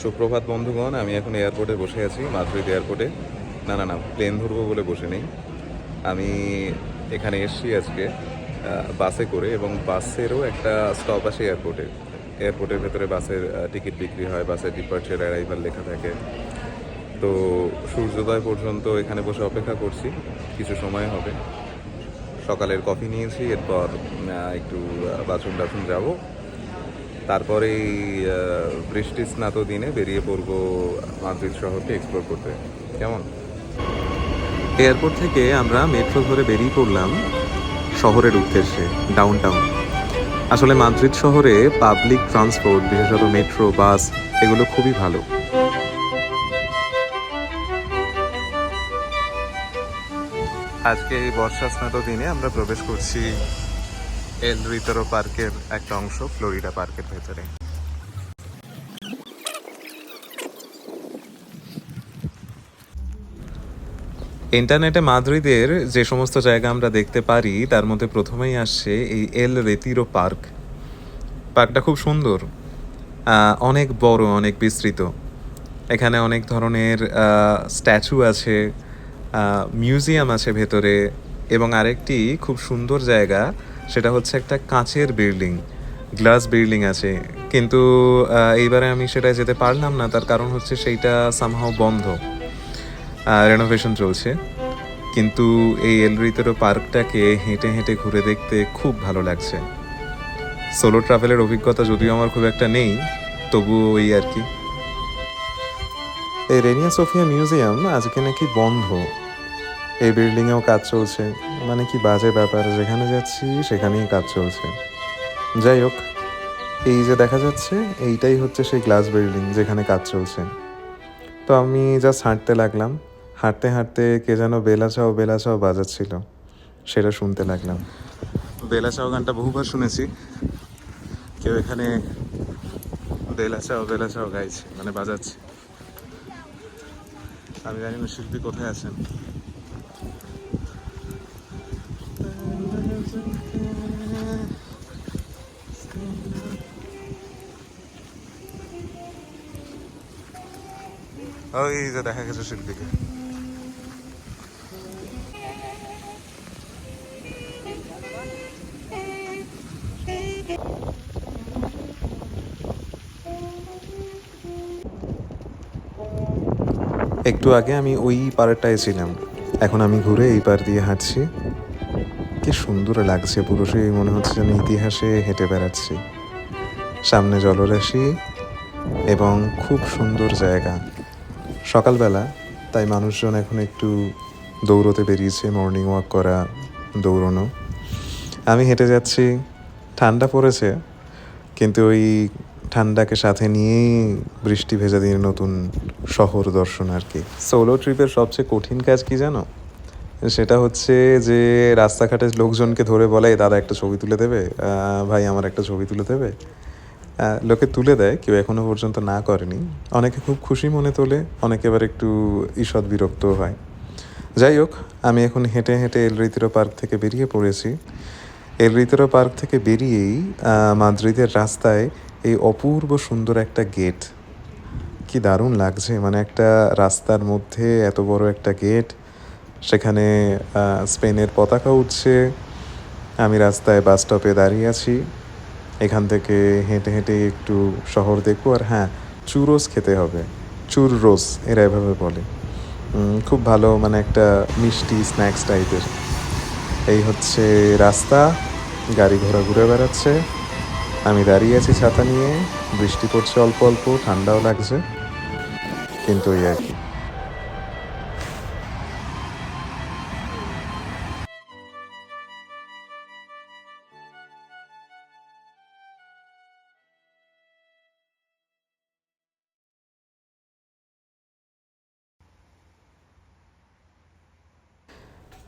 সুপ্রভাত বন্ধুগণ, আমি এখন এয়ারপোর্টে বসে আছি মাদ্রিদ এয়ারপোর্টে। না না না, প্লেন ধরবো বলে বসে নেই। আমি এখানে এসেছি আজকে বাসে করে এবং বাসেরও একটা স্টপ আছে এয়ারপোর্টে। এয়ারপোর্টের ভেতরে বাসের টিকিট বিক্রি হয়, বাসের ডিপার্চার অ্যারাইভাল লেখা থাকে। তো সূর্যোদয় পর্যন্ত এখানে বসে অপেক্ষা করছি, কিছু সময় হবে। সকালের কফি নিয়েছি, এরপর একটু বাথরুম টাথরুম যাব তারপরে বৃষ্টি স্নাত দিনে বেরিয়ে পড়ব মাদ্রিদ শহরকে এক্সপ্লোর করতে। কেমন? এয়ারপোর্ট থেকে আমরা মেট্রো ধরে বেরিয়ে পড়লাম শহরের উদ্দেশ্যে ডাউন টাউন আসলে মাদ্রিদ শহরে পাবলিক ট্রান্সপোর্ট বিশেষত মেট্রো বাস এগুলো খুবই ভালো। আজকে এই বর্ষা স্নাত দিনে আমরা প্রবেশ করছি এল রিতরো পার্কের একটা অংশ, ফ্লোরিডা পার্কের ভেতরে। ইন্টারনেটে মাদ্রিদের যে সমস্ত জায়গা আমরা দেখতে পারি, তার মধ্যে প্রথমেই আসছে এই এল রেতিরো পার্ক। পার্কটা খুব সুন্দর অনেক বড়, অনেক বিস্তৃত। এখানে অনেক ধরনের স্ট্যাচু আছে। মিউজিয়াম আছে ভেতরে এবং আরেকটি খুব সুন্দর জায়গা, সেটা হচ্ছে একটা কাঁচের বিল্ডিং, গ্লাস বিল্ডিং আছে। কিন্তু এইবারে আমি সেটা যেতে পারলাম না, তার কারণ হচ্ছে সেইটা সামহাও বন্ধ। রেনোভেশন চলছে। কিন্তু এই এলরিতেরো পার্কটাকে হেঁটে হেঁটে ঘুরে দেখতে খুব ভালো লাগছে। সোলো ট্রাভেলের অভিজ্ঞতা যদিও আমার খুব একটা নেই, তবুও ওই আর কি। এই রেনিয়া সোফিয়া মিউজিয়াম আজকে নাকি বন্ধ। এই বিল্ডিংয়েও কাজ চলছে। মানে কি বাজে ব্যাপার, যেখানে যাচ্ছি সেখানেই কাজ চলছে। যাই হোক, এই যে দেখা যাচ্ছে, এইটাই হচ্ছে সেই গ্লাস বিল্ডিং যেখানে কাজ চলছে। তো আমি জাস্ট হাঁটতে লাগলাম। হাঁটতে হাঁটতে কে যেন বেলা চাও বেলা চাও বাজাচ্ছিল। সেটা শুনতে লাগলাম। বেলা চাও গানটা বহুবার শুনেছি। কেউ এখানে বেলা চাও বেলা চাও গাইছে মানে বাজাচ্ছে। আমি জানি না শিল্পী কোথায় আছেন। ওই যে দেখা গেছে শিল্পীকে। একটু আগে আমি ওই পাড়টায় ছিলাম। এখন আমি ঘুরে এই পার দিয়ে হাঁটছি। কি সুন্দর লাগছে পুরো সেই মনে হচ্ছে যেন ইতিহাসে হেঁটে বেড়াচ্ছি। সামনে জলরাশি এবং খুব সুন্দর জায়গা। সকালবেলা, তাই মানুষজন এখন একটু দৌড়তে বেরিয়েছে মর্নিং ওয়াক করা, দৌড়নো। আমি হেঁটে যাচ্ছি, ঠান্ডা পড়েছে, কিন্তু ওই ঠান্ডাকে সাথে নিয়েই বৃষ্টি ভেজা দিয়ে নতুন শহর দর্শন আর কি। সোলো ট্রিপের সবচেয়ে কঠিন কাজ কি জানো? সেটা হচ্ছে যে রাস্তাঘাটে লোকজনকে ধরে বলে দাদা, একটা ছবি তুলে দেবে ভাই আমার একটা ছবি তুলে দেবে। লোকে তুলে দেয়, কেউ এখনও পর্যন্ত না করেনি। অনেকে খুব খুশি মনে তোলে, অনেকে এবার একটু ঈষৎ বিরক্ত হয়। যাই হোক, আমি এখন হেঁটে হেঁটে এলরিতিরো পার্ক থেকে বেরিয়ে পড়েছি। এলরিতিরো পার্ক থেকে বেরিয়েই মাদ্রিদের রাস্তায় এই অপূর্ব সুন্দর একটা গেট। কি দারুণ লাগছে মানে একটা রাস্তার মধ্যে এত বড় একটা গেট সেখানে স্পেনের পতাকা উঠছে আমি রাস্তায় বাস স্টপে দাঁড়িয়ে আছি। এখান থেকে হেঁটে হেঁটে একটু শহর দেখব। আর হ্যাঁ চুরোস খেতে হবে। চুররোস, এরা এভাবে বলে। খুব ভালো মানে একটা মিষ্টি স্ন্যাক্স টাইপের। এই হচ্ছে রাস্তা। গাড়ি ঘোড়া ঘুরে বেড়াচ্ছে। আমি দাঁড়িয়ে আছি ছাতা নিয়ে। বৃষ্টি পড়ছে অল্প অল্প, ঠান্ডাও লাগছে। কিন্তু ওই আর কি।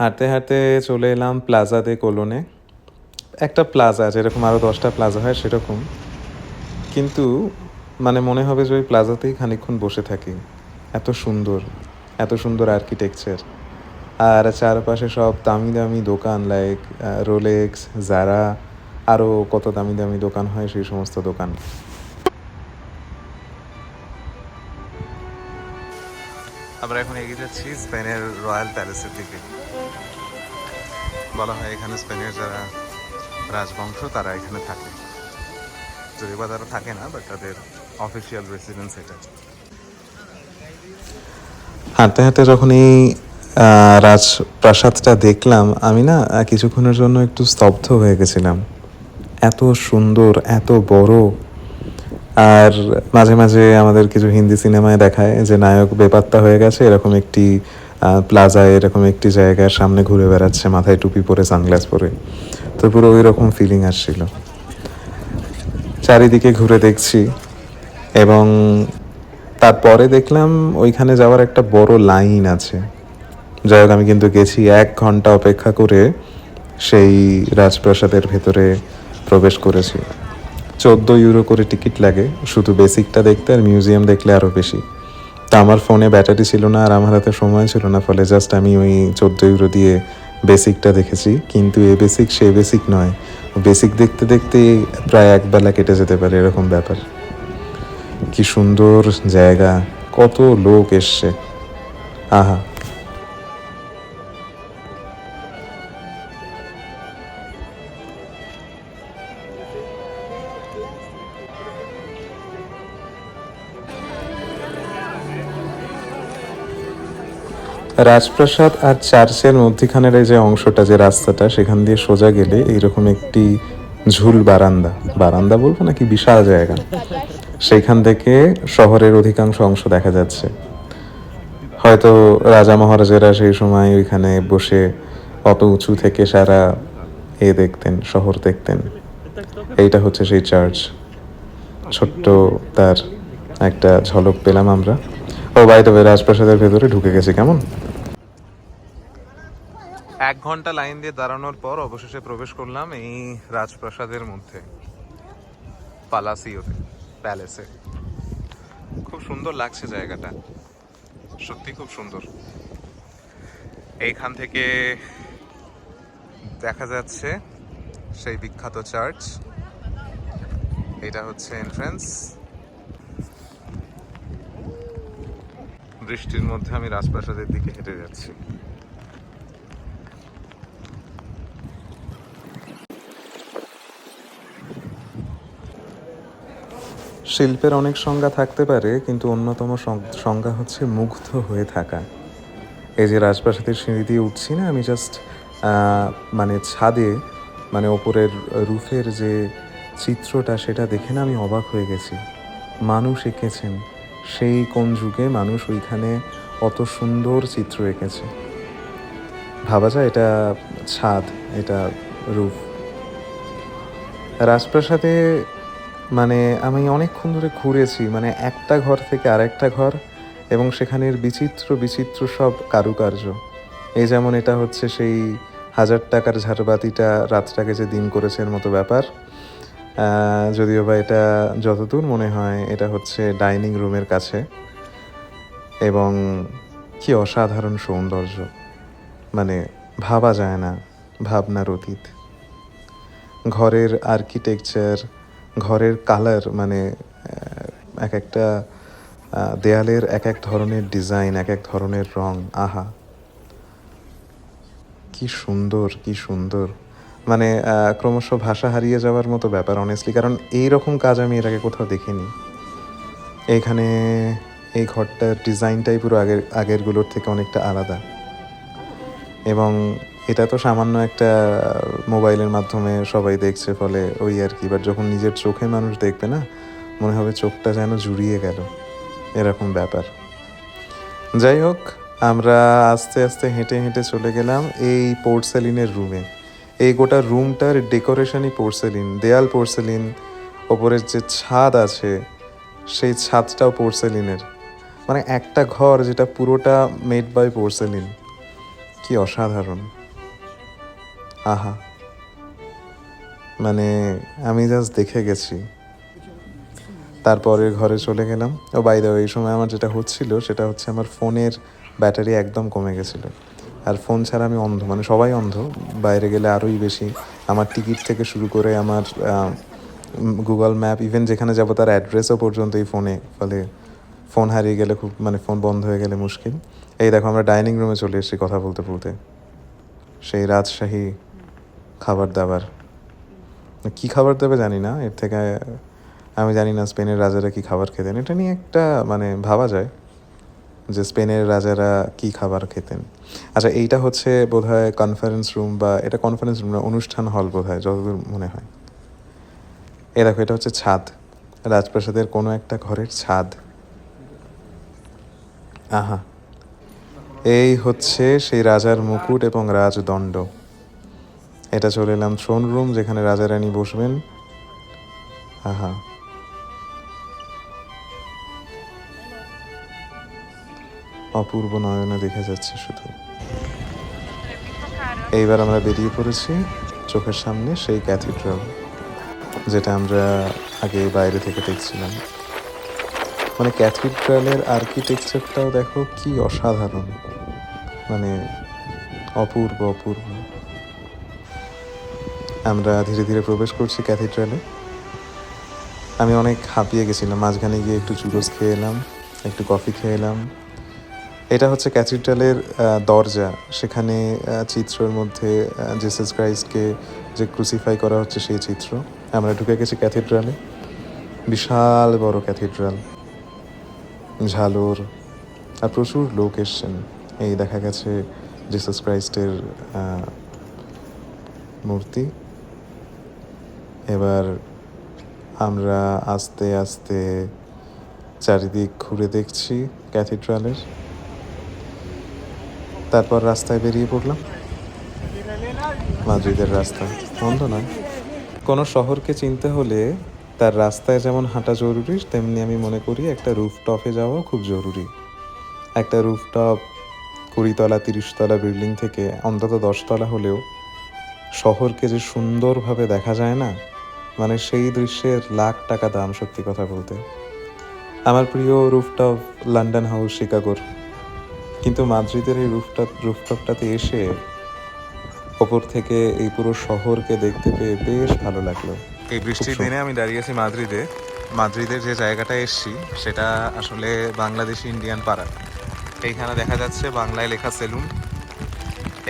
হাঁটতে হাঁটতে চলে এলাম প্লাজাতে কোলনে একটা প্লাজা যেরকম আরও দশটা প্লাজা হয় সেরকম। কিন্তু মানে মনে হবে যে ওই প্লাজাতেই খানিকক্ষণ বসে থাকি। এত সুন্দর এত সুন্দর আর্কিটেকচার আর চারপাশে সব দামি দামি দোকান লাইক রোলেক্স জারা আরও কত দামি দামি দোকান হয় সেই সমস্ত দোকান। আমরা এখন এগিয়ে যাচ্ছি স্পেনের রয়্যাল প্যালেসের দিকে। বলা হয়, এখানে স্পেনের যারা রাজবংশ, তারা এখানে থাকে। যদিও বা তারা থাকে না বাট তাদের অফিসিয়াল রেসিডেন্স এটা। হাঁটতে হাঁটতে যখন এই রাজপ্রাসাদটা দেখলাম, আমি না কিছুক্ষণের জন্য একটু স্তব্ধ হয়ে গেছিলাম। এত সুন্দর, এত বড়। আর মাঝে মাঝে আমাদের কিছু হিন্দি সিনেমায় দেখায় যে নায়ক বেপাত্তা হয়ে গেছে, এরকম একটি প্লাজায় এরকম একটি জায়গার সামনে ঘুরে বেড়াচ্ছে, মাথায় টুপি পরে, সানগ্লাস পরে। তো পুরো ওই রকম ফিলিং আসছিল। চারিদিকে ঘুরে দেখছি এবং তারপরে দেখলাম ওইখানে যাওয়ার একটা বড় লাইন আছে। যাই হোক, আমি কিন্তু গেছি এক ঘণ্টা অপেক্ষা করে সেই রাজপ্রাসাদের ভেতরে প্রবেশ করেছি। চোদ্দ ইউরো করে টিকিট লাগে, শুধু বেসিকটা দেখতে আর মিউজিয়াম দেখলে আরও বেশি। তা আমার ফোনে ব্যাটারি ছিল না আর আমার হাতে সময় ছিল না, ফলে জাস্ট আমি ওই চোদ্দ ইউরো দিয়ে বেসিকটা দেখেছি। কিন্তু এ বেসিক সে বেসিক নয়। বেসিক দেখতে দেখতে প্রায় একবেলা কেটে যেতে পারে এরকম ব্যাপার। কি সুন্দর জায়গা, কত লোক এসছে। আহা রাজপ্রাসাদ আর চার্চের মধ্যিখানের এই যে অংশটা, যে রাস্তাটা, সেখান দিয়ে সোজা গেলে এইরকম একটি ঝুল বারান্দা। বারান্দা বলব নাকি বিশাল জায়গা? সেইখান থেকে শহরের অধিকাংশ অংশ দেখা যাচ্ছে। হয়তো রাজা মহারাজেরা সেই সময় ওইখানে বসে অত উঁচু থেকে সারা এ দেখতেন, শহর দেখতেন। এইটা হচ্ছে সেই চার্চ। ছোট্ট তার একটা ঝলক পেলাম আমরা। ও বাই তবে রাজপ্রাসাদের ভেতরে ঢুকে গেছে, কেমন? এক ঘণ্টা লাইন দিয়ে দাঁড়ানোর পর অবশেষে প্রবেশ করলাম এই রাজপ্রাসাদের মধ্যে, পালাসিওতে, প্যালেসে। খুব সুন্দর লাগছে জায়গাটা। সত্যি খুব সুন্দর। এইখান থেকে দেখা যাচ্ছে সেই বিখ্যাত চার্চ। এটা হচ্ছে এন্ট্রান্স বৃষ্টির মধ্যে আমি রাজপ্রাসাদের দিকে হেঁটে যাচ্ছি। শিল্পের অনেক সংজ্ঞা থাকতে পারে, কিন্তু অন্যতম সংজ্ঞা হচ্ছে মুগ্ধ হয়ে থাকা। এই যে রাজপ্রাসাদের সিঁড়ি দিয়ে উঠছি না, আমি জাস্ট মানে ছাদে মানে ওপরের রুফের যে চিত্রটা, সেটা দেখে না আমি অবাক হয়ে গেছি। মানুষ এঁকেছেন, সেই কোন যুগে মানুষ ওইখানে অত সুন্দর চিত্র এঁকেছে। ভাবা যায় এটা ছাদ, এটা রুফ। রাজপ্রাসাদে মানে আমি অনেকক্ষণ ধরে ঘুরেছি মানে একটা ঘর থেকে আরেকটা ঘর এবং সেখানের বিচিত্র বিচিত্র সব কারুকার্য। এই যেমন এটা হচ্ছে সেই হাজার টাকার ঝাড়বাতিটা রাতটাকে যে দিন করেছে মতো ব্যাপার। যদিও বা এটা যতদূর মনে হয় এটা হচ্ছে ডাইনিং রুমের কাছে এবং কি অসাধারণ সৌন্দর্য। মানে ভাবা যায় না ভাবনার অতীত। ঘরের আর্কিটেকচার ঘরের কালার মানে এক একটা দেয়ালের এক এক ধরনের ডিজাইন এক এক ধরনের রং, আহা। কি সুন্দর কি সুন্দর। মানে ক্রমশ ভাষা হারিয়ে যাওয়ার মতো ব্যাপার অনেস্টলি কারণ এই রকম কাজ আমি এর আগে কোথাও দেখিনি। এইখানে এই ঘরটার ডিজাইনটাই পুরো আগের, আগেরগুলোর থেকে অনেকটা আলাদা। এবং এটা তো সামান্য একটা মোবাইলের মাধ্যমে সবাই দেখছে ফলে ওই আর কি। বাট যখন নিজের চোখে মানুষ দেখবে না, মনে হবে চোখটা যেন জুড়িয়ে গেল। এরকম ব্যাপার। যাই হোক, আমরা আস্তে আস্তে হেঁটে হেঁটে চলে গেলাম এই পোর্টসেলিনের রুমে এই গোটা রুমটার ডেকোরেশনই পোর্সেলিন দেয়াল পোর্সেলিন ওপরের যে ছাদ আছে, সেই ছাদটাও পোর্সেলিনের মানে একটা ঘর যেটা পুরোটা মেড বাই পোর্সেলিন কি অসাধারণ। আহা। মানে আমি জাস্ট দেখে গেছি। তারপরে ঘরে চলে গেলাম। ও বাইরে এই সময় আমার যেটা হচ্ছিল, সেটা হচ্ছে আমার ফোনের ব্যাটারি একদম কমে গেছিল। আর ফোন ছাড়া আমি অন্ধ মানে সবাই অন্ধ। বাইরে গেলে আরোই বেশি। আমার টিকিট থেকে শুরু করে আমার গুগল ম্যাপ ইভেন যেখানে যাব তার অ্যাড্রেসও পর্যন্ত এই ফোনে। ফলে ফোন হারিয়ে গেলে খুব মানে ফোন বন্ধ হয়ে গেলে মুশকিল। এই দেখো, আমরা ডাইনিং রুমে চলে এসেছি কথা বলতে বলতে। সেই রাজশাহী খাবার দাবার। কি খাবার দেবে জানি না, এর থেকে আমি জানি না স্পেনের রাজারা কি খাবার খেতেন। এটা নিয়ে একটা মানে ভাবা যায় যে স্পেনের রাজারা কি খাবার খেতেন। আচ্ছা এইটা হচ্ছে বোধহয় কনফারেন্স রুম বা এটা কনফারেন্স রুম না, অনুষ্ঠান হল বোধহয়, যতদূর মনে হয়। এ দেখো, এটা হচ্ছে ছাদ। রাজপ্রাসাদের কোনো একটা ঘরের ছাদ। আহা। এই হচ্ছে সেই রাজার মুকুট এবং রাজদণ্ড। এটা চলে এলাম থ্রোন রুম যেখানে রাজা রানী বসবেন। আহা। অপূর্ব নয়নে দেখা যাচ্ছে শুধু। এইবার আমরা বেরিয়ে পড়েছি চোখের সামনে সেই ক্যাথিড্রাল যেটা আমরা আগে বাইরে থেকে দেখছিলাম। মানে ক্যাথিড্রালের আর্কিটেকচারটাও দেখো কি অসাধারণ। মানে অপূর্ব অপূর্ব। আমরা ধীরে ধীরে প্রবেশ করছি ক্যাথিড্রালে। আমি অনেক হাঁপিয়ে গেছিলাম। মাঝখানে গিয়ে একটু চুরোস খেয়ে এলাম, একটু কফি খেয়ে এলাম। এটা হচ্ছে ক্যাথিড্রালের দরজা। সেখানে চিত্রের মধ্যে জেসাস ক্রাইস্টকে যে ক্রুসিফাই করা হচ্ছে সেই চিত্র। আমরা ঢুকে গেছি ক্যাথিড্রালে। বিশাল বড় ক্যাথিড্রাল। ঝালর। আর প্রচুর লোক এসছেন। এই দেখা গেছে জিসাস ক্রাইস্টের মূর্তি। এবার আমরা আস্তে আস্তে চারিদিক ঘুরে দেখছি ক্যাথিড্রালের। তারপর রাস্তায় বেরিয়ে পড়লাম। মাদ্রিদের রাস্তা। মন্দ নয় কোনো শহরকে চিনতে হলে তার রাস্তায় যেমন হাঁটা জরুরি, তেমনি আমি মনে করি একটা রুফটপে যাওয়াও খুব জরুরি। একটা রুফটপ কুড়িতলা, তিরিশতলা বিল্ডিং থেকে অন্তত দশতলা হলেও শহরকে যে সুন্দরভাবে দেখা যায় না মানে সেই দৃশ্যের লাখ টাকা দাম সত্যি কথা বলতে। আমার প্রিয় রুফটপ লন্ডন হাউস শিকাগোর কিন্তু মাদ্রিদের এই রুফটপ রুফটপটাতে এসে ওপর থেকে এই পুরো শহরকে দেখতে পেয়ে বেশ ভালো লাগল। এই বৃষ্টির দিনে আমি দাঁড়িয়েছি মাদ্রিদে। মাদ্রিদের যে জায়গাটা এসছি সেটা আসলে বাংলাদেশি ইন্ডিয়ান পাড়া। এইখানে দেখা যাচ্ছে বাংলায় লেখা সেলুন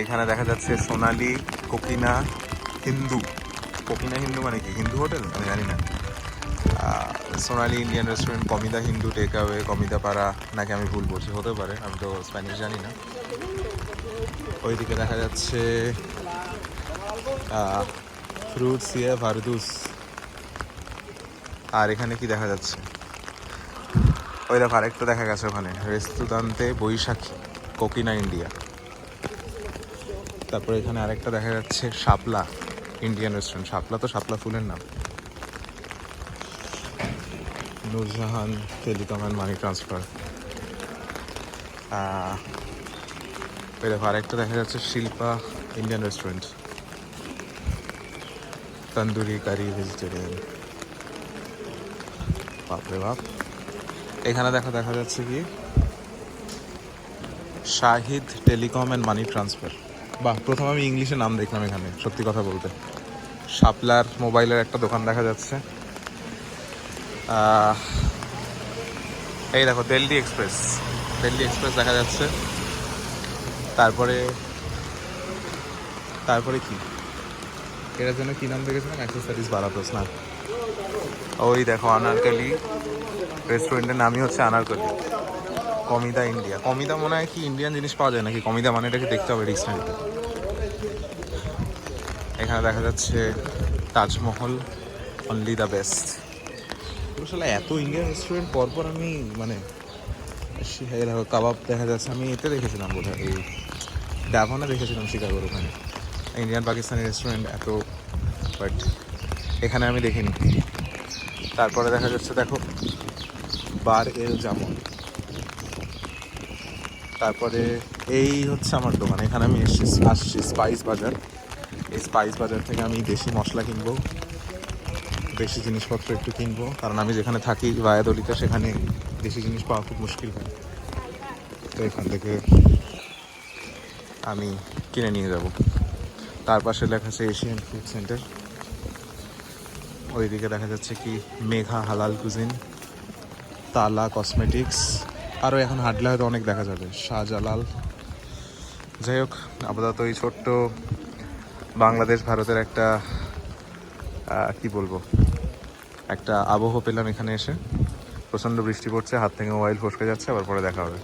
এইখানে দেখা যাচ্ছে সোনালি কোকিনা হিন্দু। কোকিনা হিন্দু মানে কি? হিন্দু হোটেল? আমি জানি না। সোনালি ইন্ডিয়ান রেস্টুরেন্ট কমিদা হিন্দু টেক অ্যাওয়ে কমিদা পাড়া, নাকি আমি ভুল বলছি? হতে পারে, আমি তো স্প্যানিশ জানি না। ওইদিকে দেখা যাচ্ছে ফ্রুটস ইয়ে ভারদুস। আর এখানে কি দেখা যাচ্ছে? ওই দেখো আরেকটা দেখা গেছে ওখানে। রেস্তুদান্তে বৈশাখী, কোকিনা ইন্ডিয়া। তারপরে এখানে আরেকটা দেখা যাচ্ছে, শাপলা। ইন্ডিয়ান রেস্টুরেন্ট শাপলা তো শাপলা ফুলের নাম। Noorjahan telecom and money transfer আরেকটা দেখা যাচ্ছে Shilpa Indian restaurant tandoori curry vegetarian বাপরে বাপ। এখানে দেখা দেখা যাচ্ছে কি? Shahid telecom and money transfer বাহ, প্রথম আমি ইংলিশে নাম দেখলাম এখানে, সত্যি কথা বলতে। শাপলার মোবাইলের একটা দোকান দেখা যাচ্ছে। এই দেখো দিল্লি এক্সপ্রেস দিল্লি এক্সপ্রেস দেখা যাচ্ছে। তারপরে তারপরে কি? এটার জন্য কি নাম দেখেছিলাম? অ্যাক্সেসরিজ বারাতস না? ওই দেখো আনারকালি রেস্টুরেন্টের নামই হচ্ছে আনারকালি কমিদা ইন্ডিয়া। কমিদা মনে হয় কি ইন্ডিয়ান জিনিস পাওয়া যায় নাকি? কমিদা মানে এটাকে দেখতে হবে ডিকশনারিতে এখানে দেখা যাচ্ছে তাজমহল অনলি দ্য বেস্ট আসলে এত ইন্ডিয়ান রেস্টুরেন্ট পরপর আমি মানে কাবাব দেখা যাচ্ছে। আমি এতে দেখেছিলাম বোধ হয় এই ডাভানা দেখেছিলাম শিকাগোর ওখানে। ইন্ডিয়ান পাকিস্তানি রেস্টুরেন্ট এত বাট এখানে আমি দেখিনি। তারপরে দেখা যাচ্ছে, দেখো বার এল জামন তারপরে এই হচ্ছে আমার দোকান। এখানে আমি এসেছি আসছি স্পাইস বাজার এই স্পাইস বাজার থেকে আমি দেশি মশলা কিনবো, দেশি জিনিসপত্র একটু কিনবো। কারণ আমি যেখানে থাকি, ভায়াদলিতে, সেখানে দেশি জিনিস পাওয়া খুব মুশকিল হয়। তো এখান থেকে আমি কিনে নিয়ে যাব। তার পাশে লেখা আছে এশিয়ান ফুড সেন্টার ওইদিকে দেখা যাচ্ছে কি মেঘা হালাল কুজিন তালা কসমেটিক্স আরও এখন হাঁটলে হয়তো অনেক দেখা যাবে। শাহজালাল। যাই হোক, আপাতত এই ছোট্ট বাংলাদেশ, ভারতের একটা কি বলব, একটা আবহ পেলাম এখানে এসে। প্রচণ্ড বৃষ্টি পড়ছে, হাত থেকে মোবাইল ফসকে যাচ্ছে, আবার পরে দেখা হবে।